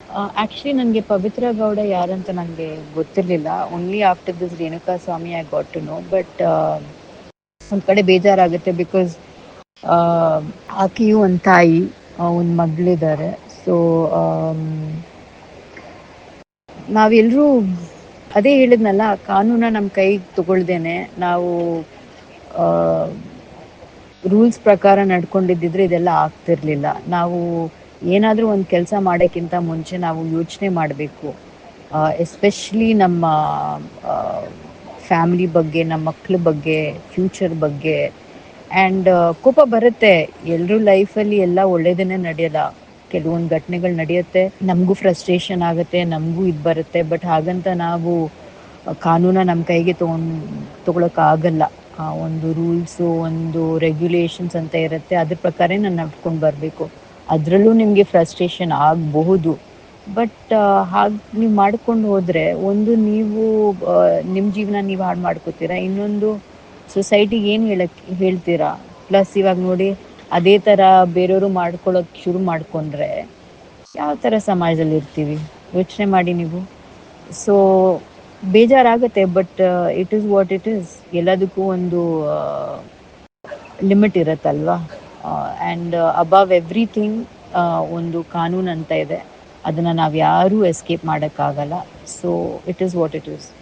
Actually ನನಗೆ ಪವಿತ್ರ ಗೌಡ ಯಾರಂತ ನನಗೆ ಗೊತ್ತಿರಲಿಲ್ಲ. Only after this Renuka Swamy I got to know but ಒಂದು ಕಡೆ ಬೇಜಾರಾಗುತ್ತೆ ಬಿಕಾಸ್ ಆಕೆಯು ಒಂದು ತಾಯಿ ಒಂದು ಮಗಳಿದ್ದಾರೆ ಸೊ ನಾವೆಲ್ಲರೂ ಅದೇ ಹೇಳಿದ್ನಲ್ಲ, ಕಾನೂನ ನಮ್ಮ ಕೈಗೆ ತಗೊಳ್ದೇನೆ. ನಾವು ರೂಲ್ಸ್ ಪ್ರಕಾರ ನಡ್ಕೊಂಡಿದ್ದಿದ್ರೆ ಇದೆಲ್ಲ ಆಗ್ತಿರ್ಲಿಲ್ಲ. ನಾವು ಏನಾದರೂ ಒಂದು ಕೆಲಸ ಮಾಡೋಕ್ಕಿಂತ ಮುಂಚೆ ನಾವು ಯೋಚನೆ ಮಾಡಬೇಕು. ಎಸ್ಪೆಷಲಿ ನಮ್ಮ ಫ್ಯಾಮಿಲಿ ಬಗ್ಗೆ, ನಮ್ಮ ಮಕ್ಳ ಬಗ್ಗೆ ಫ್ಯೂಚರ್ ಬಗ್ಗೆ. ಆ್ಯಂಡ್ ಕೋಪ ಬರುತ್ತೆ. ಎಲ್ಲರೂ ಲೈಫಲ್ಲಿ ಎಲ್ಲ ಒಳ್ಳೇದನ್ನೇ ನಡೆಯಲ್ಲ. ಕೆಲವೊಂದು ಘಟನೆಗಳು ನಡೆಯುತ್ತೆ. ನಮಗೂ ಫ್ರಸ್ಟ್ರೇಷನ್ ಆಗುತ್ತೆ, ನಮಗೂ ಇದು ಬರುತ್ತೆ. ಬಟ್ ಹಾಗಂತ ನಾವು ಕಾನೂನ ನಮ್ಮ ಕೈಗೆ ತೊಗೊಂಡು ತೊಗೊಳಕ್ಕಾಗಲ್ಲ ಒಂದು ರೂಲ್ಸು ಒಂದು ರೆಗ್ಯುಲೇಷನ್ಸ್ ಅಂತ ಇರುತ್ತೆ. ಅದ್ರ ಪ್ರಕಾರ ನಾನು ನಡ್ಕೊಂಡು ಬರಬೇಕು. ಅದರಲ್ಲೂ ನಿಮಗೆ ಫ್ರಸ್ಟ್ರೇಷನ್ ಆಗಬಹುದು. ಬಟ್ ಹಾಗೆ ನೀವು ಮಾಡ್ಕೊಂಡು ಹೋದರೆ ಒಂದು ನೀವು ನಿಮ್ಮ ಜೀವನ ನೀವು ಹಾಳು ಮಾಡ್ಕೋತೀರಾ? ಇನ್ನೊಂದು ಸೊಸೈಟಿಗೆ ಏನು ಹೇಳಕ್ಕೆ ಹೇಳ್ತೀರಾ? ಪ್ಲಸ್ ಇವಾಗ ನೋಡಿ ಅದೇ ಥರ ಬೇರೆಯವರು ಮಾಡ್ಕೊಳ್ಳೋಕೆ ಶುರು ಮಾಡಿಕೊಂಡ್ರೆ ಯಾವ ಥರ ಸಮಾಜದಲ್ಲಿ ಇರ್ತೀವಿ? ಯೋಚನೆ ಮಾಡಿ ನೀವು. ಸೊ ಬೇಜಾರಾಗುತ್ತೆ but it is what it is ಎಲ್ಲದಕ್ಕೂ ಒಂದು ಲಿಮಿಟ್ ಇರುತ್ತಲ್ವಾ? ಆ್ಯಂಡ್ ಅಬವ್ ಎವ್ರಿಥಿಂಗ್ ಒಂದು ಕಾನೂನು ಅಂತ ಇದೆ. ಅದನ್ನು ನಾವು ಯಾರೂ ಎಸ್ಕೇಪ್ ಮಾಡೋಕ್ಕಾಗಲ್ಲ. So it is what it is